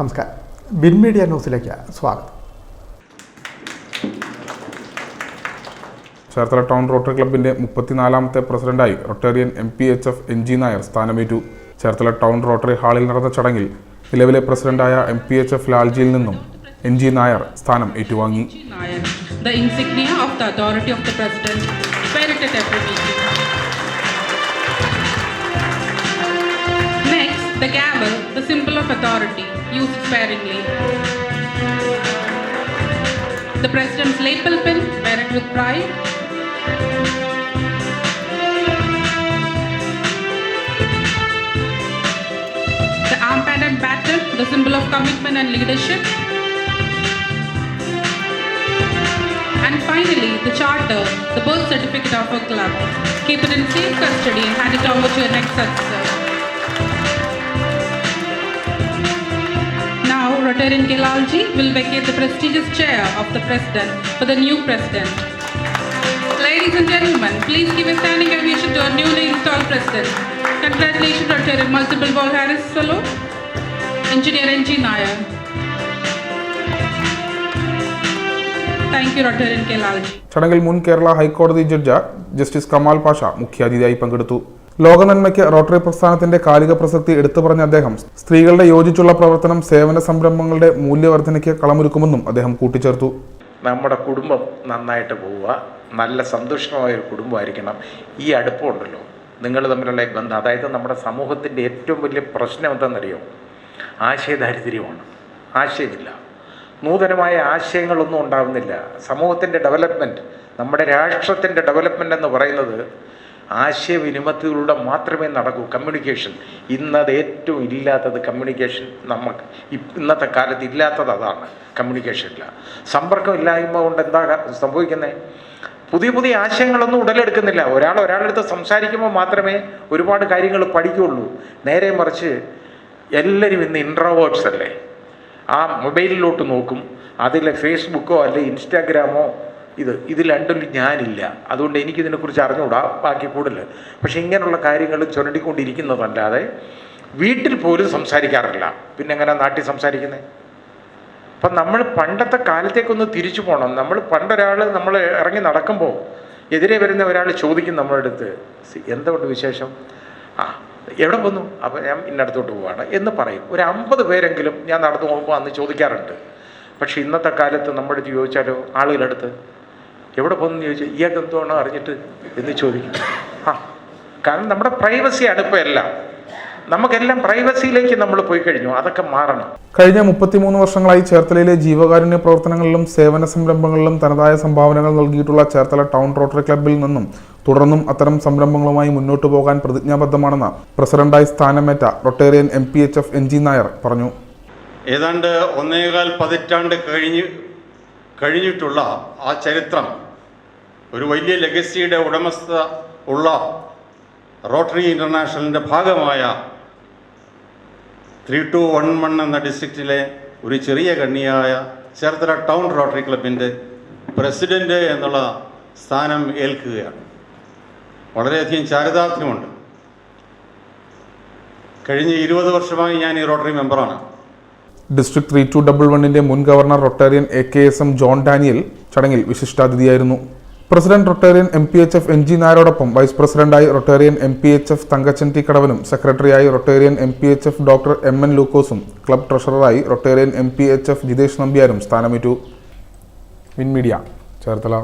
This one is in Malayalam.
നമസ്കാരം. ബിൻ മീഡിയ ന്യൂസിലേക്ക് സ്വാഗതം. ചേർത്തല ടൗൺ റോട്ടറി ക്ലബിന്റെ മുപ്പത്തിനാലാമത്തെ പ്രസിഡന്റായി Rotarian M P H F N G Nair സ്ഥാനമേറ്റു. Cherthala town rotary ഹാളിൽ നടന്ന ചടങ്ങിൽ നിലവിലെ പ്രസിഡന്റായ എം പി എച്ച് എഫ് ലാൽജിയിൽ നിന്നും എൻ ജി നായർ സ്ഥാനം ഏറ്റുവാങ്ങി. the. Gavel, symbol of authority, used sparingly. The President's lapel pin, wear it with pride. The armband and baton, the symbol of commitment and leadership. And finally, the charter, the birth certificate of a club. Keep it in safe custody and hand it over to your next successor. Now, Kelalji will vacate the prestigious chair of the president for the new president. Ladies and gentlemen, please give a standing ovation to our newly installed president. Congratulations, Rotarian Multiple Ball Harris Fellow, Engineer N.G. Nair. ചടങ്ങിൽ മുൻ കേരള ഹൈക്കോടതി ജഡ്ജ് ജസ്റ്റിസ് കമാൽ പാഷ മുഖ്യാതിഥിയായി പങ്കെടുത്തു ലോകനന്മയ്ക്ക് റോട്ടറി പ്രസ്ഥാനത്തിന്റെ കാലിക പ്രസക്തി എടുത്തു പറഞ്ഞ അദ്ദേഹം സ്ത്രീകളുടെ യോജിച്ചുള്ള പ്രവർത്തനം സേവന സംരംഭങ്ങളുടെ മൂല്യവർദ്ധനയ്ക്ക് കളമൊരുക്കുമെന്നും അദ്ദേഹം കൂട്ടിച്ചേർത്തു. നമ്മുടെ കുടുംബം നന്നായിട്ട് പോവുക. നല്ല സന്തോഷമായ ഒരു കുടുംബമായിരിക്കണം. ഈ അടുപ്പമുണ്ടല്ലോ. നിങ്ങൾ തമ്മിലുള്ള ബന്ധം. അതായത് നമ്മുടെ സമൂഹത്തിന്റെ ഏറ്റവും വലിയ പ്രശ്നം എന്താണെന്നറിയോ? ആശയദാരിദ്ര്യമാണ്. ആശയമില്ല. നൂതനമായ ആശയങ്ങളൊന്നും ഉണ്ടാവുന്നില്ല. സമൂഹത്തിന്റെ ഡെവലപ്മെന്റ് നമ്മുടെ രാഷ്ട്രത്തിന്റെ ഡെവലപ്മെന്റ് എന്ന് പറയുന്നത് ആശയവിനിമയത്തിലൂടെ മാത്രമേ നടക്കൂ. കമ്മ്യൂണിക്കേഷൻ ഇന്നത് ഏറ്റവും ഇല്ലാത്തത് കമ്മ്യൂണിക്കേഷൻ നമുക്ക് ഇന്നത്തെ കാലത്ത് ഇല്ലാത്തത് അതാണ് കമ്മ്യൂണിക്കേഷനില്ല സമ്പർക്കം ഇല്ലായ്മ കൊണ്ട് എന്താ സംഭവിക്കുന്നത് പുതിയ പുതിയ ആശയങ്ങളൊന്നും ഉടലെടുക്കുന്നില്ല. ഒരാൾ ഒരാളടുത്ത് സംസാരിക്കുമ്പോൾ മാത്രമേ ഒരുപാട് കാര്യങ്ങൾ പഠിക്കുകയുള്ളൂ നേരെ മറിച്ച് എല്ലാവരും ഇന്ന് ഇൻട്രോവേർട്സ് അല്ലേ? ആ മൊബൈലിലോട്ട് നോക്കും. അതിൽ ഫേസ്ബുക്കോ അല്ലെങ്കിൽ ഇൻസ്റ്റാഗ്രാമോ ഇത് ഇത് രണ്ടും ഞാനില്ല. അതുകൊണ്ട് എനിക്കിതിനെക്കുറിച്ച് അറിഞ്ഞുകൂടാ ബാക്കി കൂടുതൽ പക്ഷേ ഇങ്ങനെയുള്ള കാര്യങ്ങൾ ചുരണ്ടിക്കൊണ്ടിരിക്കുന്നതല്ലാതെ വീട്ടിൽ പോലും സംസാരിക്കാറില്ല. പിന്നെ എങ്ങനെ നാട്ടിൽ സംസാരിക്കുന്നത് അപ്പം നമ്മൾ പണ്ടത്തെ കാലത്തേക്കൊന്ന് തിരിച്ചു പോകണം നമ്മൾ പണ്ടൊരാൾ നമ്മൾ ഇറങ്ങി നടക്കുമ്പോൾ എതിരെ വരുന്ന ഒരാൾ ചോദിക്കും നമ്മുടെ അടുത്ത് "സി- എന്തുകൊണ്ട് വിശേഷം? ആ എവിടെ വന്നു? അപ്പം ഞാൻ ഇന്നടത്തോട്ട് പോവാണ് എന്ന് പറയും. ഒരു അമ്പത് പേരെങ്കിലും ഞാൻ നടന്നു പോകുമ്പോൾ അന്ന് ചോദിക്കാറുണ്ട്. പക്ഷേ ഇന്നത്തെ കാലത്ത് നമ്മുടെ ചോദിച്ചാലോ ആളുകളടുത്ത്? എവിടെ പോകുന്നു ചോദിച്ചു ഇയാൾക്ക് എന്തുവാണോ അറിഞ്ഞിട്ട് എന്ന് ചോദിക്കും. ആ കാരണം നമ്മുടെ പ്രൈവസി ഇപ്പോൾ എല്ലാം നമുക്കെല്ലാം പ്രൈവസിയിലേക്ക് നമ്മൾ പോയി കഴിഞ്ഞു. അതൊക്കെ മാറണം. കഴിഞ്ഞ മുപ്പത്തിമൂന്ന് വർഷങ്ങളായി ചേർത്തലയിലെ ജീവകാരുണ്യ പ്രവർത്തനങ്ങളിലും സേവന സംരംഭങ്ങളിലും തനതായ സംഭാവനകൾ നൽകിയിട്ടുള്ള ചേർത്തല ടൗൺ റോട്ടറി ക്ലബിൽ നിന്നും തുടർന്നും അത്തരം സംരംഭങ്ങളുമായി മുന്നോട്ടു പോകാൻ പ്രതിജ്ഞാബദ്ധമാണെന്ന് പ്രസിഡന്റായി സ്ഥാനമേറ്റ Rotarian M P H F N G Nair പറഞ്ഞു. ഏതാണ്ട് ഒന്നേകാൽ പതിറ്റാണ്ട് കഴിഞ്ഞ് കഴിഞ്ഞിട്ടുള്ള ആ ചരിത്രം ഒരു വലിയ ലെഗസിയുടെ ഉടമസ്ഥ ഉള്ള റോട്ടറി ഇന്റർനാഷണലിന്റെ ഭാഗമായ ത്രീ ടു വൺ വൺ എന്ന ഡിസ്ട്രിക്റ്റിലെ ഒരു ചെറിയ കണ്ണിയായ ചേർത്തല ടൗൺ റോട്ടറി ക്ലബിന്റെ പ്രസിഡന്റ് എന്നുള്ള സ്ഥാനം ഏൽക്കുകയാണ്. വളരെയധികം ചാരിതാർത്ഥ്യമുണ്ട്. കഴിഞ്ഞ ഇരുപത് വർഷമായി ഞാൻ ഈ റോട്ടറി മെമ്പറാണ് ഡിസ്ട്രിക്ട് ത്രീ ടു ഡബിൾ വണ്ണിന്റെ മുൻ governor Rotarian A K S M John Daniel ചടങ്ങിൽ വിശിഷ്ടാതിഥിയായിരുന്നു. President Rotarian M P H F N G നായരോടൊപ്പം vice പ്രസിഡന്റായി Rotarian M P H F Thankachan T കടവനും സെക്രട്ടറിയായി Rotarian M P H F doctor M N ലൂക്കോസും club ട്രഷററായി Rotarian M P H F Jithesh നമ്പ്യാരും സ്ഥാനമേറ്റു. Win media Cherthala.